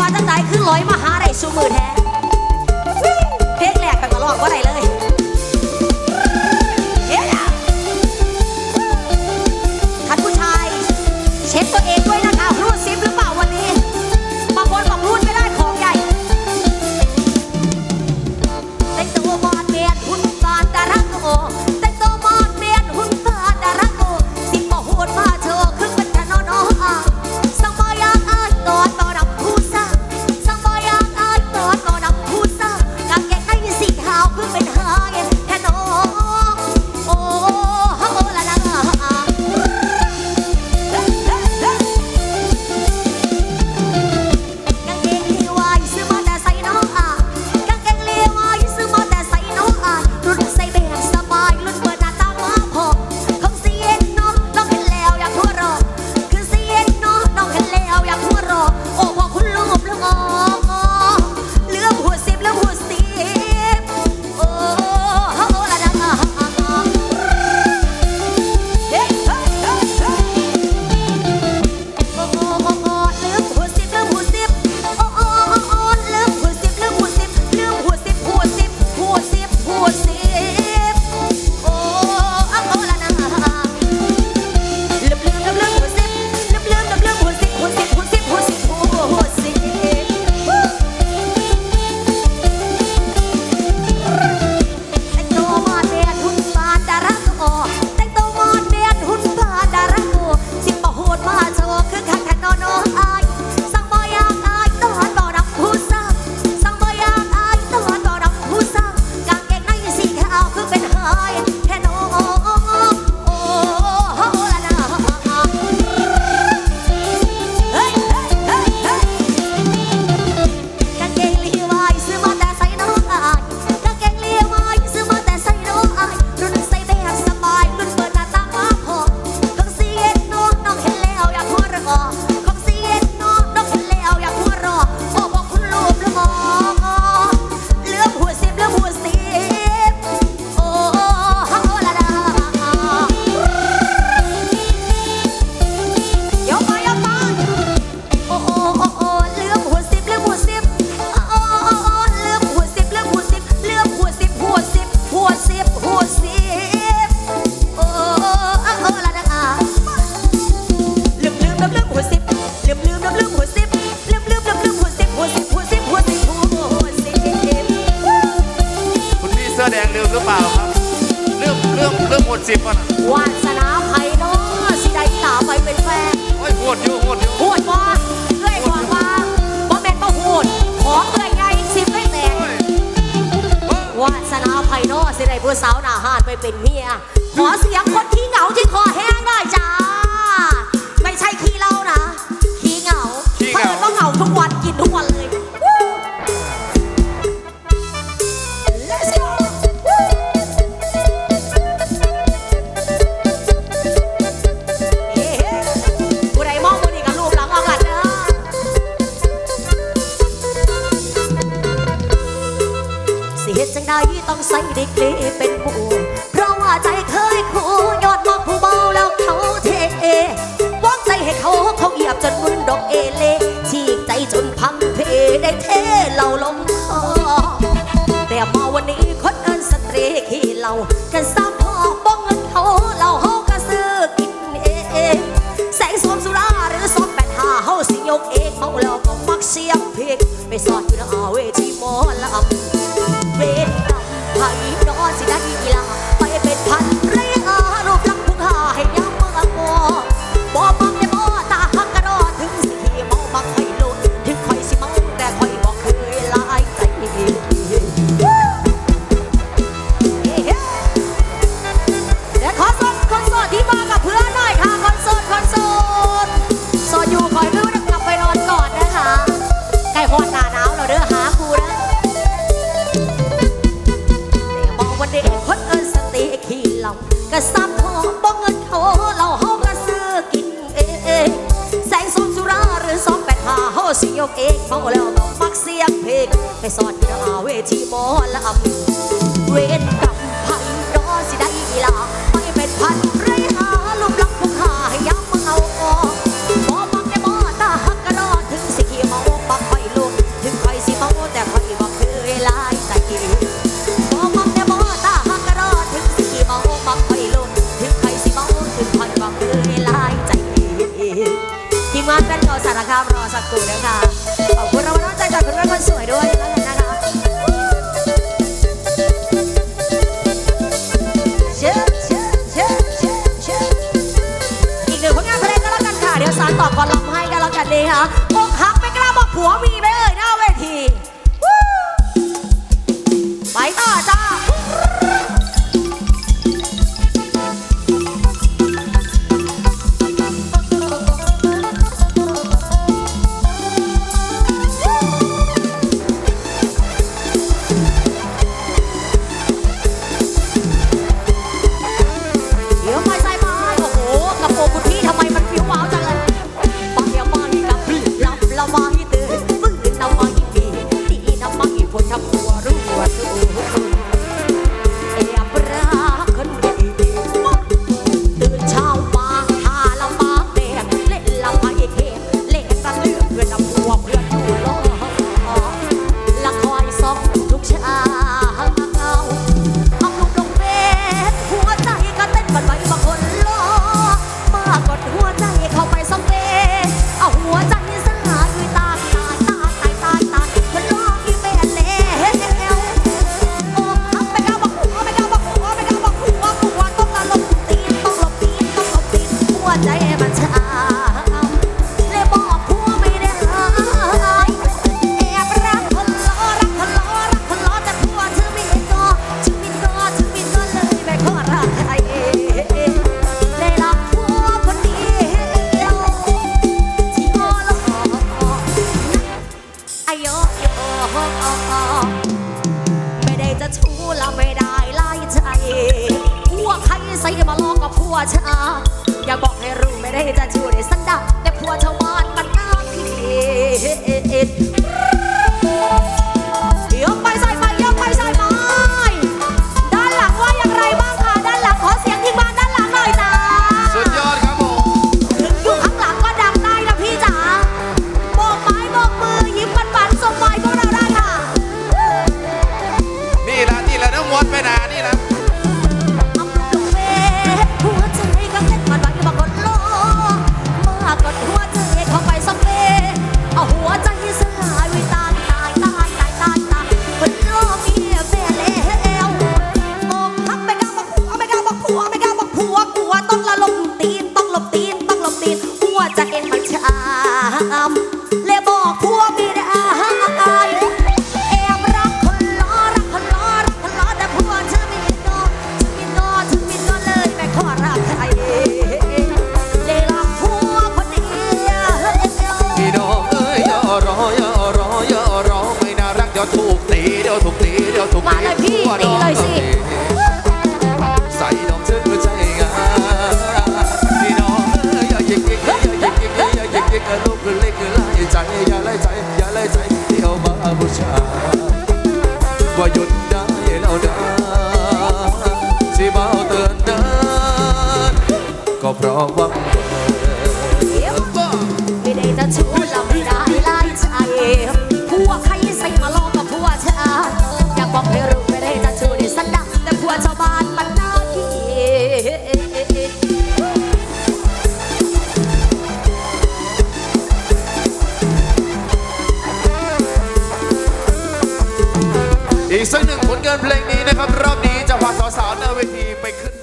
ว่าตั้งใจขึ้นลอยมาหาได้สูมือแท้เพลงแรกกันก็ร้องว่าไรเลย สิบวันวาสนามไผ่เนาะสิได้สาวไปเป็นแฟนโอ้ยโหดอยู่โวดอยู่พูดบ่เลื่อยบอกว่าบ่แม่นบ่พูดขอเลื่อยใหญ่สิบไม่แต่วาสนามไผ่เนาะสิได้ผู้สาวหน้าหานไปเป็นเมีย ขอเสียงคนที่เหงาที่คอแห้งได้จ้า องใส่ดีกรีเป็นผู้เพราะว่าใจเคยคู่ยอดมองผู้เบาแล้วเขาเทวางใจให้เขาเขาเหยียบจนมุนดอกเอเลทีกใจจนพังเพได้เทเรล่าลงคอแต่มาวันนี้คนเอินสตรีขี้เรากันซา Di 你来 ซ่อนกล้าเวทีหมอลำเวรกรรม ผัวมีไหม ถูกตีเดี๋ยวถูกตีเดี๋ยวถูกมาตีเลยพี่ตีเลยสิ ใส่ดอกชิญหัใจงาพี่น้องอย่ายิกอย่ายิกอย่ายิกกอย่ลุกเล็กไล่ใจอย่าไล่ใจอย่าไล่ใจเที่ยวมาบูชาว่าหยุดได้แล้วนะที่เบาเตือนนั้นก็เพราะว่า สักหนึ่งผลเกินเพลงนี้นะครับ รอบนี้จะพาสาวๆหน้าเวทีไปขึ้น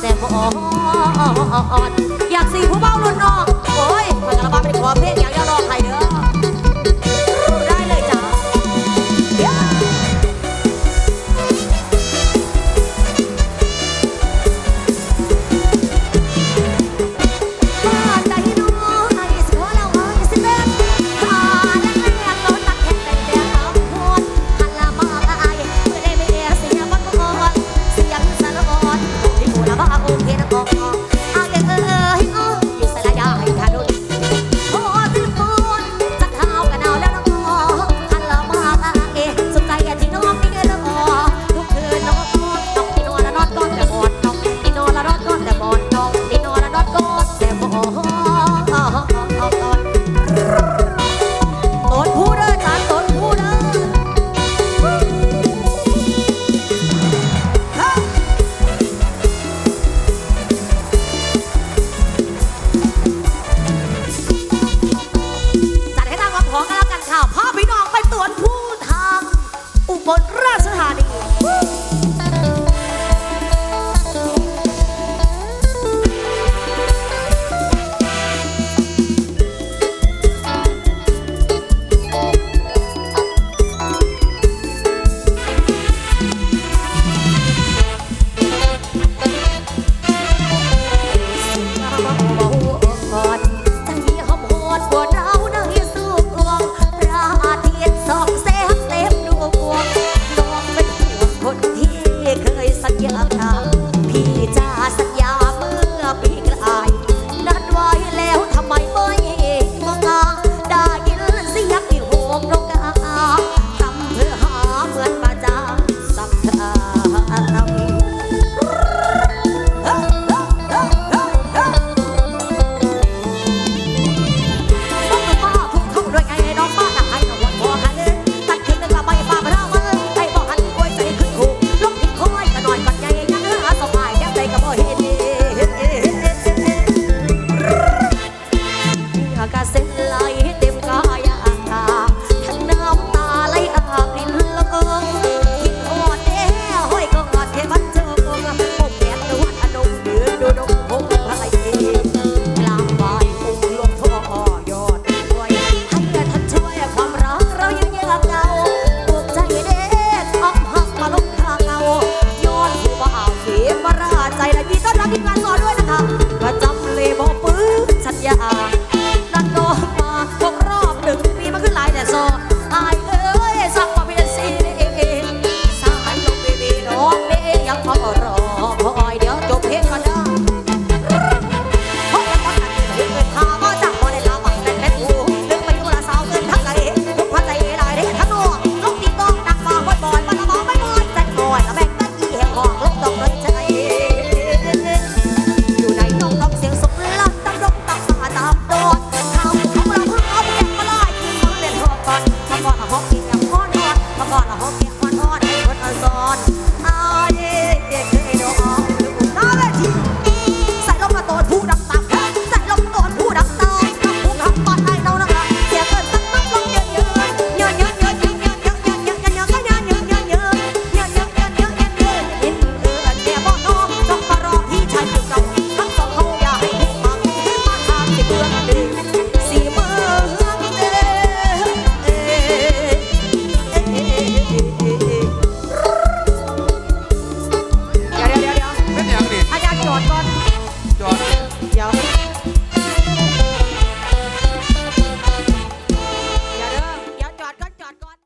แต่บอดอกนี้